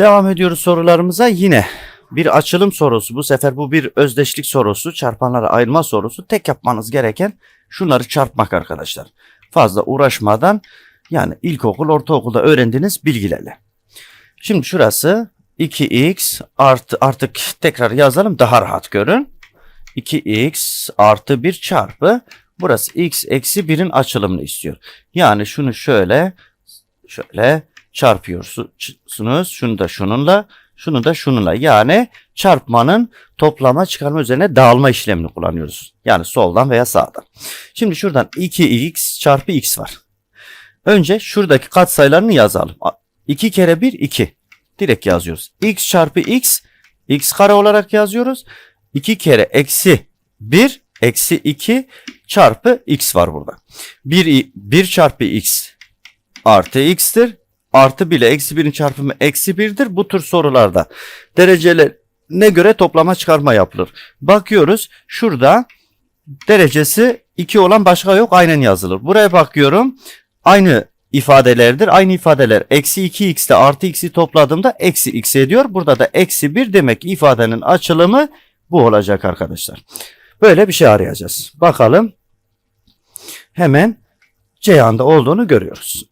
Devam ediyoruz sorularımıza yine. Bir açılım sorusu. Bu sefer bu bir özdeşlik sorusu. Çarpanlara ayırma sorusu. Tek yapmanız gereken şunları çarpmak arkadaşlar. Fazla uğraşmadan yani ilkokul, ortaokulda öğrendiğiniz bilgilerle. Şimdi şurası 2x artı artık tekrar yazalım daha rahat görün. 2x artı 1 çarpı burası x eksi 1'in açılımını istiyor. Yani şunu şöyle şöyle çarpıyorsunuz. Şunu da şununla, şunu da şununla. Yani çarpmanın toplama çıkarma üzerine dağılma işlemini kullanıyoruz. Yani soldan veya sağdan. Şimdi şuradan 2x çarpı x var. Önce şuradaki katsayılarını yazalım. 2 kere 1 2. Direkt yazıyoruz. x çarpı x x kare olarak yazıyoruz. 2 kere eksi 1 eksi 2 çarpı x var burada. 1, 1 çarpı x artı x'tir. Artı 1 ile eksi 1'in çarpımı eksi 1'dir. Bu tür sorularda derecelerine göre toplama çıkarma yapılır. Bakıyoruz şurada derecesi 2 olan başka yok aynen yazılır. Buraya bakıyorum aynı ifadelerdir. Aynı ifadeler eksi 2x'te artı x'i topladığımda eksi x ediyor. Burada da eksi 1 demek ifadenin açılımı bu olacak arkadaşlar. Böyle bir şey arayacağız. Bakalım hemen Ceyhan'da olduğunu görüyoruz.